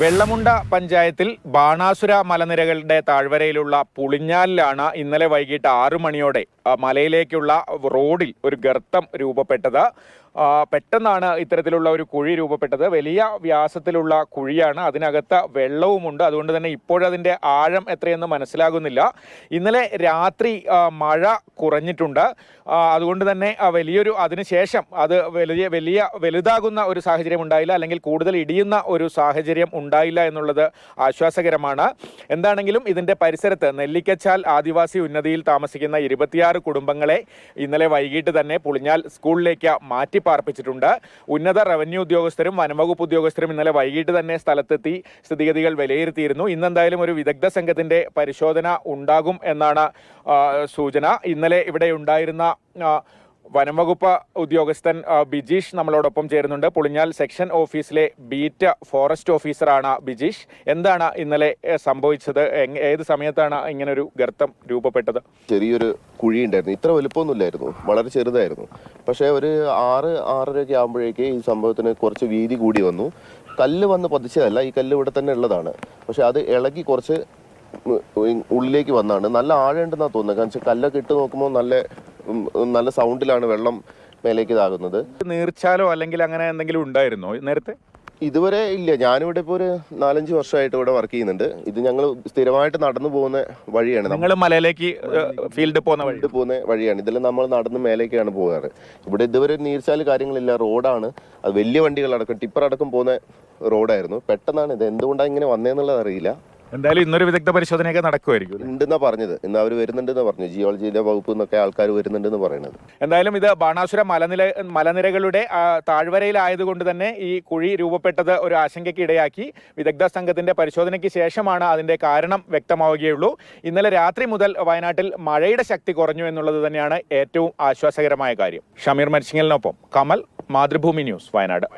വെള്ളമുണ്ട പഞ്ചായത്തിൽ ബാണാസുര മലനിരകളുടെ താഴ്വരയിലുള്ള പുളിഞ്ഞാലിലാണ് ഇന്നലെ വൈകിട്ട് ആറു മണിയോടെ മലയിലേക്കുള്ള റോഡിൽ ഒരു ഗർത്തം രൂപപ്പെട്ടത്. പെട്ടെന്നാണ് ഇത്തരത്തിലുള്ള ഒരു കുഴി രൂപപ്പെട്ടത്. വലിയ വ്യാസത്തിലുള്ള കുഴിയാണ്. അതിനകത്ത് വെള്ളവുമുണ്ട്. അതുകൊണ്ട് തന്നെ ഇപ്പോഴതിന്റെ ആഴം എത്രയെന്ന് മനസ്സിലാകുന്നില്ല. ഇന്നലെ രാത്രി മഴ കുറഞ്ഞിട്ടുണ്ട്. അതുകൊണ്ട് തന്നെ വലിയൊരു അതിനുശേഷം അത് വലിയ വലിയ വലുതാകുന്ന ഒരു സാഹചര്യം ഉണ്ടായില്ല. അല്ലെങ്കിൽ കൂടുതൽ ഇടിയുന്ന ഒരു സാഹചര്യം ഉണ്ടായില്ല എന്നുള്ളത് ആശ്വാസകരമാണ്. എന്താണെങ്കിലും ഇതിന്റെ പരിസരത്ത് നെല്ലിക്കച്ചാൽ ആദിവാസി ഉന്നതിയിൽ താമസിക്കുന്ന ഇരുപത്തിയാറ് കുടുംബങ്ങളെ ഇന്നലെ വൈകിട്ട് തന്നെ പുളിഞ്ഞാൽ സ്കൂളിലേക്ക് മാറ്റി പാർപ്പിച്ചിട്ടുണ്ട് ഉന്നത റവന്യൂ ഉദ്യോഗസ്ഥരും വനംവകുപ്പ് ഉദ്യോഗസ്ഥരും ഇന്നലെ വൈകിട്ട് തന്നെ സ്ഥലത്തെത്തി സ്ഥിതിഗതികൾ വിലയിരുത്തിയിരുന്നു. ഇന്നെന്തായാലും ഒരു വിദഗ്ധ സംഘത്തിന്റെ പരിശോധന ഉണ്ടാകും എന്നാണ് സൂചന. ഇന്നലെ ഇവിടെ ഉണ്ടായിരുന്ന വനംവകുപ്പ് ഉദ്യോഗസ്ഥൻ ബിജീഷ് നമ്മളോടൊപ്പം ചേരുന്നുണ്ട്. പുളിഞ്ഞാൽ സെക്ഷൻ ഓഫീസിലെ ബീറ്റ് ഫോറസ്റ്റ് ഓഫീസറാണ് ബിജീഷ്. എന്താണ് ഇന്നലെ സംഭവിച്ചത്? ഏത് സമയത്താണ് ഇങ്ങനെ ഒരു ഗർത്തം രൂപപ്പെട്ടത്? ചെറിയൊരു കുഴി ഉണ്ടായിരുന്നു ഇത്ര വലുപ്പമൊന്നുമില്ലായിരുന്നു. വളരെ ചെറുതായിരുന്നു. പക്ഷേ ഒരു ആറ് ആറരയൊക്കെ ആകുമ്പോഴേക്ക് ഈ സംഭവത്തിന് കുറച്ച് വീതി കൂടി വന്നു. കല്ല് വന്ന് പതിച്ചതല്ല ഈ കല്ല് ഇവിടെ തന്നെ ഉള്ളതാണ്. പക്ഷെ അത് ഇളകി കുറച്ച് ഉള്ളിലേക്ക് വന്നാണ്. നല്ല ആഴമുണ്ടെന്നാണ് തോന്നുന്നത്. കാരണം കല്ലൊക്കെ ഇട്ട് നോക്കുമ്പോൾ നല്ല നല്ല സൗണ്ടിലാണ് വെള്ളം മേലേക്ക് ഇതാകുന്നത്. നീർച്ചാലോ അല്ലെങ്കിൽ അങ്ങനെ എന്തെങ്കിലും ഉണ്ടായിരുന്നോ നേരത്തെ? ഇതുവരെ ഇല്ല. ഞാനിവിടെ ഇപ്പോൾ ഒരു നാലഞ്ച് വർഷമായിട്ട് ഇവിടെ വർക്ക് ചെയ്യുന്നുണ്ട്. ഇത് ഞങ്ങൾ സ്ഥിരമായിട്ട് നടന്നു പോകുന്ന വഴിയാണ് നമ്മൾ നിങ്ങൾ മലയിലേക്ക് ഫീൽഡ് പോകുന്ന വഴി. പോകുന്ന വഴിയാണ്. ഇതിൽ നമ്മൾ നടന്ന് മേലേക്കാണ് പോകാറ്. ഇവിടെ ഇതുവരെ നീർച്ചാൽ കാര്യങ്ങളില്ല. റോഡാണ്. അത് വലിയ വണ്ടികളടക്കം ടിപ്പർ അടക്കം പോകുന്ന റോഡായിരുന്നു. പെട്ടെന്നാണ് ഇത് എന്തുകൊണ്ടാണ് ഇങ്ങനെ വന്നതെന്നുള്ളത് അറിയില്ല. എന്തായാലും ഇന്നൊരു വിദഗ്ധ പരിശോധനയൊക്കെ നടക്കുമായിരിക്കും? ഉണ്ടെന്നാ പറഞ്ഞത്. ഇന്ന് അവർ വരുന്നുണ്ടെന്ന് പറഞ്ഞു ജിയോളജിയിലെ വകുപ്പ് എന്നൊക്കെ ആൾക്കാർ വരുന്നുണ്ടെന്ന് പറയുന്നത് എന്തായാലും ഇത് ബാണാസുര മലനില മലനിരകളുടെ താഴ്വരയിലായതുകൊണ്ട് തന്നെ ഈ കുഴി രൂപപ്പെട്ടത് ഒരു ആശങ്കയ്ക്ക് ഇടയാക്കി. വിദഗ്ധ സംഘത്തിന്റെ പരിശോധനയ്ക്ക് ശേഷമാണ് അതിന്റെ കാരണം വ്യക്തമാവുകയുള്ളൂ. ഇന്നലെ രാത്രി മുതൽ വയനാട്ടിൽ മഴയുടെ ശക്തി കുറഞ്ഞു എന്നുള്ളത് തന്നെയാണ് ഏറ്റവും ആശ്വാസകരമായ കാര്യം. ഷമീർ മരിച്ചിങ്ങലിനൊപ്പം കമൽ മാതൃഭൂമി ന്യൂസ് വയനാട്.